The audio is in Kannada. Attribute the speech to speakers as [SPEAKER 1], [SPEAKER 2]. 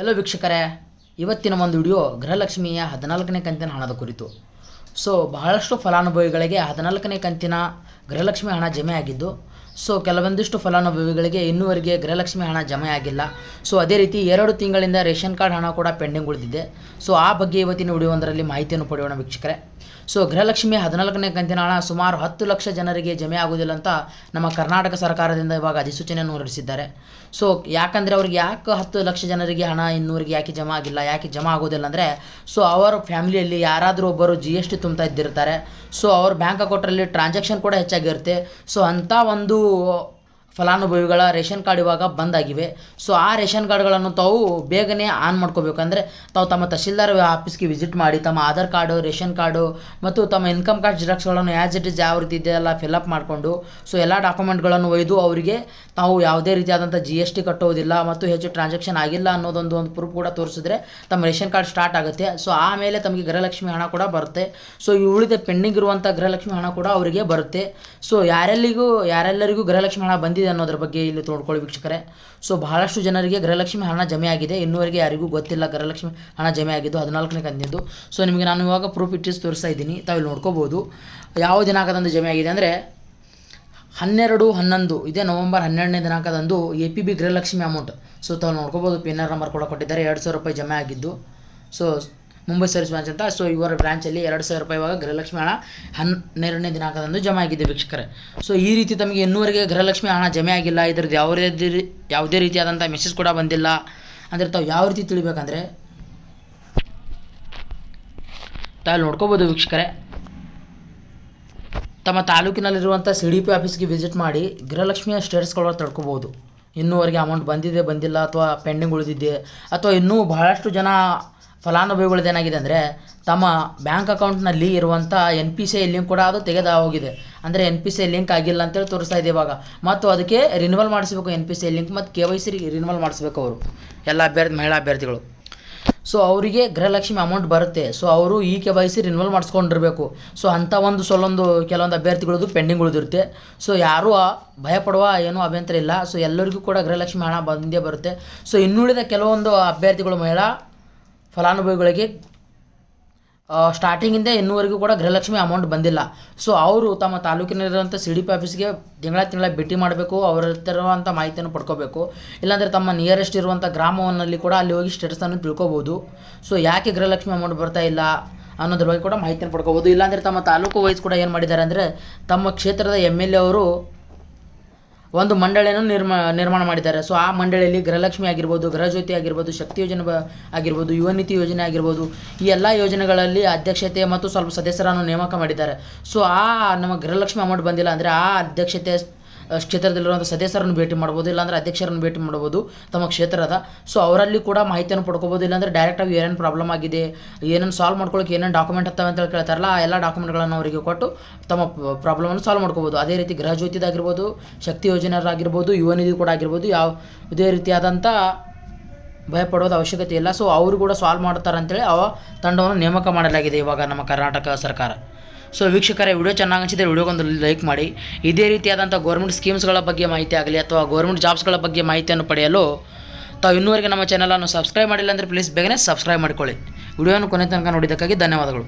[SPEAKER 1] ಹಲೋ ವೀಕ್ಷಕರೇ, ಇವತ್ತಿನ ಒಂದು ವಿಡಿಯೋ ಗೃಹಲಕ್ಷ್ಮಿಯ ಹದಿನಾಲ್ಕನೇ ಕಂತಿನ ಹಣದ ಕುರಿತು. ಸೊ ಬಹಳಷ್ಟು ಫಲಾನುಭವಿಗಳಿಗೆ ಹದಿನಾಲ್ಕನೇ ಕಂತಿನ ಗೃಹಲಕ್ಷ್ಮಿ ಹಣ ಜಮೆ ಆಗಿದ್ದು ಸೊ ಕೆಲವೊಂದಿಷ್ಟು ಫಲಾನುಭವಿಗಳಿಗೆ ಇನ್ನೂವರೆಗೆ ಗೃಹಲಕ್ಷ್ಮಿ ಹಣ ಜಮೆ ಆಗಿಲ್ಲ. ಸೊ ಅದೇ ರೀತಿ ಎರಡು ತಿಂಗಳಿಂದ ರೇಷನ್ ಕಾರ್ಡ್ ಹಣ ಕೂಡ ಪೆಂಡಿಂಗ್ ಉಳಿದಿದೆ. ಸೊ ಆ ಬಗ್ಗೆ ಇವತ್ತಿನ ವಿಡಿಯೋ ಒಂದರಲ್ಲಿ ಮಾಹಿತಿಯನ್ನು ಪಡೆಯೋಣ ವೀಕ್ಷಕರೇ. ಸೊ ಗೃಹಲಕ್ಷ್ಮಿ ಹದಿನಾಲ್ಕನೇ ಕಂತಿನ ಹಣ ಸುಮಾರು ಹತ್ತು ಲಕ್ಷ ಜನರಿಗೆ ಜಮೆ ಆಗುವುದಿಲ್ಲ ಅಂತ ನಮ್ಮ ಕರ್ನಾಟಕ ಸರ್ಕಾರದಿಂದ ಇವಾಗ ಅಧಿಸೂಚನೆಯನ್ನು ಹೊರಡಿಸಿದ್ದಾರೆ. ಸೊ ಯಾಕಂದರೆ ಅವ್ರಿಗೆ ಯಾಕೆ ಹತ್ತು ಲಕ್ಷ ಜನರಿಗೆ ಹಣ, ಇನ್ನೂರಿಗೆ ಯಾಕೆ ಜಮಾ ಆಗಿಲ್ಲ, ಯಾಕೆ ಜಮಾ ಆಗೋದಿಲ್ಲ ಅಂದರೆ ಸೊ ಅವರ ಫ್ಯಾಮಿಲಿಯಲ್ಲಿ ಯಾರಾದರೂ ಒಬ್ಬರು ಜಿ ಎಸ್ ಟಿ ತುಂಬ್ತಾ ಇದ್ದಿರ್ತಾರೆ. ಸೊ ಅವ್ರ ಬ್ಯಾಂಕ್ ಅಕೌಂಟಲ್ಲಿ ಟ್ರಾನ್ಸಾಕ್ಷನ್ ಕೂಡ ಹೆಚ್ಚಾಗಿರುತ್ತೆ ಸೊ ಅಂಥ ಒಂದು ಫಲಾನುಭವಿಗಳ ರೇಷನ್ ಕಾರ್ಡ್ ಇವಾಗ ಬಂದಾಗಿವೆ. ಸೊ ಆ ರೇಷನ್ ಕಾರ್ಡ್ಗಳನ್ನು ತಾವು ಬೇಗನೆ ಆನ್ ಮಾಡ್ಕೋಬೇಕು. ಅಂದರೆ ತಾವು ತಮ್ಮ ತಹಶೀಲ್ದಾರ್ ಆಫೀಸ್ಗೆ ವಿಸಿಟ್ ಮಾಡಿ, ತಮ್ಮ ಆಧಾರ್ ಕಾರ್ಡು, ರೇಷನ್ ಕಾರ್ಡು ಮತ್ತು ತಮ್ಮ ಇನ್ಕಮ್ ಕಾರ್ಡ್ ಜಿರಾಕ್ಸ್ಗಳನ್ನು ಆ್ಯಸ್ ಇಟ್ ಇಸ್ ಯಾವ ರೀತಿ ಇದೆಯಲ್ಲ ಫಿಲಪ್ ಮಾಡಿಕೊಂಡು ಸೊ ಎಲ್ಲ ಡಾಕ್ಯುಮೆಂಟ್ಗಳನ್ನು ಒಯ್ದು ಅವರಿಗೆ ತಾವು ಯಾವುದೇ ರೀತಿಯಾದಂಥ ಜಿ ಎಸ್ ಟಿ ಕಟ್ಟೋದಿಲ್ಲ ಮತ್ತು ಹೆಚ್ಚು ಟ್ರಾನ್ಸಾಕ್ಷನ್ ಆಗಿಲ್ಲ ಅನ್ನೋದೊಂದು ಒಂದು ಪ್ರೂಫ್ ಕೂಡ ತೋರಿಸಿದ್ರೆ ತಮ್ಮ ರೇಷನ್ ಕಾರ್ಡ್ ಸ್ಟಾರ್ಟ್ ಆಗುತ್ತೆ. ಸೊ ಆಮೇಲೆ ತಮಗೆ ಗೃಹಲಕ್ಷ್ಮಿ ಹಣ ಕೂಡ ಬರುತ್ತೆ. ಸೊ ಈ ಉಳಿದ ಪೆಂಡಿಂಗ್ ಇರುವಂಥ ಗೃಹಲಕ್ಷ್ಮಿ ಹಣ ಕೂಡ ಅವರಿಗೆ ಬರುತ್ತೆ. ಸೊ ಯಾರೆಲ್ಲಿಗೂ, ಯಾರೆಲ್ಲರಿಗೂ ಗೃಹಲಕ್ಷ್ಮಿ ಹಣ ಬಂದಿದೆ ಅನ್ನೋದ್ರ ಬಗ್ಗೆ ಇಲ್ಲಿ ನೋಡ್ಕೊಳ್ಳಿ ವೀಕ್ಷಕರೇ. ಸೊ ಬಹಳಷ್ಟು ಜನರಿಗೆ ಗೃಹಲಕ್ಷ್ಮಿ ಹಣ ಜಮೆ ಆಗಿದೆ. ಇನ್ನೂವರೆಗೆ ಯಾರಿಗೂ ಗೊತ್ತಿಲ್ಲ ಗೃಹಲಕ್ಷ್ಮಿ ಹಣ ಜಮೆ ಆಗಿದ್ದು ಹದಿನಾಲ್ಕನೇ ಕಂತಿದ್ದು ಸೊ ನಿಮಗೆ ನಾನು ಇವಾಗ ಪ್ರೂಫ್ ಇಟ್ಟಿಸ್ ತೋರಿಸ್ತಾ ಇದ್ದೀನಿ. ತಾವು ನೋಡ್ಕೋಬೋದು. ಯಾವ ದಿನಾಂಕದಂದು ಜಮೆ ಆಗಿದೆ ಅಂದರೆ, ಹನ್ನೆರಡು, ಹನ್ನೊಂದು, ಇದೇ ನವಂಬರ್ ಹನ್ನೆರಡನೇ ದಿನಾಂಕದಂದು A P B Gruhalakshmi amount so ತಾವು ನೋಡ್ಕೋಬೋದು ಪಿ ಆರ್ ನಂಬರ್ ಕೂಡ ಕೊಟ್ಟಿದ್ದಾರೆ. ಎರಡು ಸಾವಿರ ರೂಪಾಯಿ ಜಮೆ ಆಗಿದ್ದು. ಸೊ ಮುಂಬೈ ಸರ್ವಿಸ್ ಬ್ರಾಂಚ್ ಅಂತ. ಸೊ ಇವರ ಬ್ರಾಂಚಲ್ಲಿ ಎರಡು ಸಾವಿರ ರೂಪಾಯಿ ಇವಾಗ ಗೃಹಲಕ್ಷ್ಮಿ ಹಣ ಹನ್ನೆರಡನೇ ದಿನಾಂಕದಂದು ಜಮೆ ಆಗಿದೆ ವೀಕ್ಷಕರೇ. ಸೊ ಈ ರೀತಿ ತಮಗೆ ಇನ್ನೂವರೆಗೆ ಗೃಹಲಕ್ಷ್ಮಿ ಹಣ ಜಮೆ ಆಗಿಲ್ಲ. ಇದ್ರದ್ದು ಯಾವುದೇ ಯಾವುದೇ ರೀತಿಯಾದಂಥ ಮೆಸೇಜ್ ಕೂಡ ಬಂದಿಲ್ಲ. ಅಂದರೆ ತಾವು ಯಾವ ರೀತಿ ತಿಳಿಬೇಕಂದ್ರೆ ತಾವು ನೋಡ್ಕೋಬೋದು ವೀಕ್ಷಕರೇ. ತಮ್ಮ ತಾಲೂಕಿನಲ್ಲಿರುವಂಥ ಸಿ ಡಿ ಪಿ ಆಫೀಸ್ಗೆ ವಿಸಿಟ್ ಮಾಡಿ ಗೃಹಲಕ್ಷ್ಮಿಯ ಸ್ಟೇಟಸ್ಗಳನ್ನ ತಡ್ಕೋಬೋದು. ಇನ್ನೂವರೆಗೆ ಅಮೌಂಟ್ ಬಂದಿದೆ, ಬಂದಿಲ್ಲ, ಅಥವಾ ಪೆಂಡಿಂಗ್ ಉಳಿದಿದೆ, ಅಥವಾ ಇನ್ನೂ ಬಹಳಷ್ಟು ಜನ ಫಲಾನುಭವಿಗಳದ್ದೇನಾಗಿದೆ ಅಂದರೆ ತಮ್ಮ ಬ್ಯಾಂಕ್ ಅಕೌಂಟ್ನಲ್ಲಿ ಇರುವಂಥ N P C I link ಕೂಡ ಅದು ತೆಗೆದ ಹೋಗಿದೆ ಅಂದರೆ N P C I link ಆಗಿಲ್ಲ ಅಂತೇಳಿ ತೋರಿಸ್ತಾ ಇದೆ ಇವಾಗ. ಮತ್ತು ಅದಕ್ಕೆ ರಿನಿವಲ್ ಮಾಡಿಸ್ಬೇಕು N P C I link ಮತ್ತು ಕೆ ವೈ ಸಿ ರಿನಿವಲ್ ಮಾಡಿಸ್ಬೇಕು ಅವರು. ಎಲ್ಲ ಅಭ್ಯರ್ಥಿ, ಮಹಿಳಾ ಅಭ್ಯರ್ಥಿಗಳು. ಸೊ ಅವರಿಗೆ ಗೃಹಲಕ್ಷ್ಮಿ ಅಮೌಂಟ್ ಬರುತ್ತೆ. ಸೊ ಅವರು ಈ ಕೆ ವೈ ಸಿ ರಿನ್ಯೂವಲ್ ಮಾಡಿಸ್ಕೊಂಡಿರಬೇಕು. ಸೊ ಅಂಥ ಒಂದು ಸೊಲ್ಲೊಂದು ಕೆಲವೊಂದು ಅಭ್ಯರ್ಥಿಗಳದ್ದು ಪೆಂಡಿಂಗ್ ಉಳಿದಿರುತ್ತೆ. ಸೊ ಯಾರೂ ಭಯಪಡುವ ಏನೂ ಅಭ್ಯಂತರ ಇಲ್ಲ. ಸೊ ಎಲ್ಲರಿಗೂ ಕೂಡ ಗೃಹಲಕ್ಷ್ಮಿ ಹಣ ಬಂದೇ ಬರುತ್ತೆ. ಸೊ ಇನ್ನುಳಿದ ಕೆಲವೊಂದು ಅಭ್ಯರ್ಥಿಗಳು ಮಹಿಳಾ ಫಲಾನುಭವಿಗಳಿಗೆ ಸ್ಟಾರ್ಟಿಂಗಿಂದ ಇನ್ನೂವರೆಗೂ ಕೂಡ ಗೃಹಲಕ್ಷ್ಮಿ ಅಮೌಂಟ್ ಬಂದಿಲ್ಲ. ಸೊ ಅವರು ತಮ್ಮ ತಾಲೂಕಿನಲ್ಲಿರುವಂಥ ಸಿ ಡಿ ಪಿ ಆಫೀಸ್ಗೆ ತಿಂಗಳ ತಿಂಗಳ ಭೇಟಿ ಮಾಡಬೇಕು, ಅವರ ಇರುವಂಥ ಮಾಹಿತಿಯನ್ನು ಪಡ್ಕೋಬೇಕು. ಇಲ್ಲಾಂದರೆ ತಮ್ಮ ನಿಯರೆಸ್ಟ್ ಇರುವಂಥ ಗ್ರಾಮವನ್ನಲ್ಲಿ ಕೂಡ ಅಲ್ಲಿ ಹೋಗಿ ಸ್ಟೇಟಸನ್ನು ತಿಳ್ಕೊಬೋದು. ಸೊ ಯಾಕೆ ಗೃಹಲಕ್ಷ್ಮಿ ಅಮೌಂಟ್ ಬರ್ತಾ ಇಲ್ಲ ಅನ್ನೋದ್ರ ಬಗ್ಗೆ ಕೂಡ ಮಾಹಿತಿಯನ್ನು ಪಡ್ಕೋಬೋದು. ಇಲ್ಲಾಂದರೆ ತಮ್ಮ ತಾಲೂಕು ವೈಸ್ ಕೂಡ ಏನು ಮಾಡಿದ್ದಾರೆ ಅಂದರೆ, ತಮ್ಮ ಕ್ಷೇತ್ರದ ಎಂ ಎಲ್ ಎ ಅವರು ಒಂದು ಮಂಡಳಿಯನ್ನು ನಿರ್ಮಾ, ನಿರ್ಮಾಣ ಮಾಡಿದ್ದಾರೆ. ಸೊ, ಆ ಮಂಡಳಿಯಲ್ಲಿ ಗೃಹಲಕ್ಷ್ಮಿ ಆಗಿರ್ಬೋದು, ಗೃಹಜ್ಯೋತಿ ಆಗಿರ್ಬೋದು, ಶಕ್ತಿ ಯೋಜನೆ ಬ- ಆಗಿರ್ಬೋದು, ಯುವ ನೀತಿ ಯೋಜನೆ ಆಗಿರ್ಬೋದು, ಈ ಎಲ್ಲ ಯೋಜನೆಗಳಲ್ಲಿ ಅಧ್ಯಕ್ಷತೆ ಮತ್ತು ಸ್ವಲ್ಪ ಸದಸ್ಯರನ್ನು ನೇಮಕ ಮಾಡಿದ್ದಾರೆ. ಸೊ, ಆ ನಮ್ಮ ಗೃಹಲಕ್ಷ್ಮಿ ಅಮೌಂಟ್ ಬಂದಿಲ್ಲ ಅಂದರೆ ಆ ಅಧ್ಯಕ್ಷತೆ ಕ್ಷೇತ್ರದಲ್ಲಿರುವಂಥ ಸದಸ್ಯರನ್ನು ಭೇಟಿ ಮಾಡ್ಬೋದು, ಇಲ್ಲಾಂದರೆ ಅಧ್ಯಕ್ಷರನ್ನು ಭೇಟಿ ಮಾಡ್ಬೋದು ತಮ್ಮ ಕ್ಷೇತ್ರದ. ಸೊ ಅವರಲ್ಲಿ ಕೂಡ ಮಾಹಿತಿಯನ್ನು ಪಡ್ಕೋಬೋದು, ಇಲ್ಲಾಂದರೆ ಡೈರೆಕ್ಟಾಗಿ ಏನೇನು ಪ್ರಾಬ್ಲಮ್ ಆಗಿದೆ, ಏನೇನು ಸಾಲ್ವ್ ಮಾಡ್ಕೊಳ್ಳೋಕೆ ಏನೇನು ಡಾಕ್ಯುಮೆಂಟ್ ಹತ್ತವೆ ಅಂತ ಹೇಳಿ ಕೇಳ್ತಾರಲ್ಲ ಆ ಎಲ್ಲ ಡಾಕ್ಯುಮೆಂಟ್ಗಳನ್ನು ಅವರಿಗೆ ಕೊಟ್ಟು ತಮ್ಮ ಪ್ರಾಬ್ಲಮನ್ನು ಸಾಲ್ವ್ ಮಾಡ್ಕೋಬೋದು. ಅದೇ ರೀತಿ ಗೃಹ ಜ್ಯೋತಿದಾಗಿರ್ಬೋದು ಶಕ್ತಿ ಯೋಜನೆಯರಾಗಿರ್ಬೋದು ಯುವ ನಿಧಿ ಕೂಡ ಆಗಿರ್ಬೋದು, ಯಾವ, ಇದೇ ರೀತಿಯಾದಂಥ ಭಯಪಡೋದು ಅವಶ್ಯಕತೆ ಇಲ್ಲ. ಸೊ ಅವರು ಕೂಡ ಸಾಲ್ವ್ ಮಾಡ್ತಾರೆ ಅಂತೇಳಿ ಅವ ತಂಡವನ್ನು ನೇಮಕ ಮಾಡಲಾಗಿದೆ ಇವಾಗ ನಮ್ಮ ಕರ್ನಾಟಕ ಸರ್ಕಾರ. ಸೊ ವೀಕ್ಷಕರೇ ವಿಡಿಯೋ ಚೆನ್ನಾಗಿ ಅನಿಸಿದರೆ ವಿಡಿಯೋಗೊಂದು ಲೈಕ್ ಮಾಡಿ. ಇದೇ ರೀತಿಯಾದಂಥ ಗೌರ್ಮೆಂಟ್ ಸ್ಕೀಮ್ಸ್ಗಳ ಬಗ್ಗೆ ಮಾಹಿತಿ ಆಗಲಿ ಅಥವಾ ಗೌರ್ಮೆಂಟ್ ಜಾಬ್ಸ್ಗಳ ಬಗ್ಗೆ ಮಾಹಿತಿಯನ್ನು ಪಡೆಯಲು ತಾವು ಇನ್ನೂವರೆಗೆ ನಮ್ಮ ಚಾನಲನ್ನು ಸಬ್ಸ್ಕ್ರೈಬ್ ಮಾಡಿಲ್ಲ ಅಂದರೆ ಪ್ಲೀಸ್ ಬೇಗನೆ ಸಬ್ಸ್ಕ್ರೈಬ್ ಮಾಡಿಕೊಳ್ಳಿ. ವಿಡಿಯೋವನ್ನು ಕೊನೆ ತನಕ ನೋಡಿದ್ದಕ್ಕಾಗಿ ಧನ್ಯವಾದಗಳು.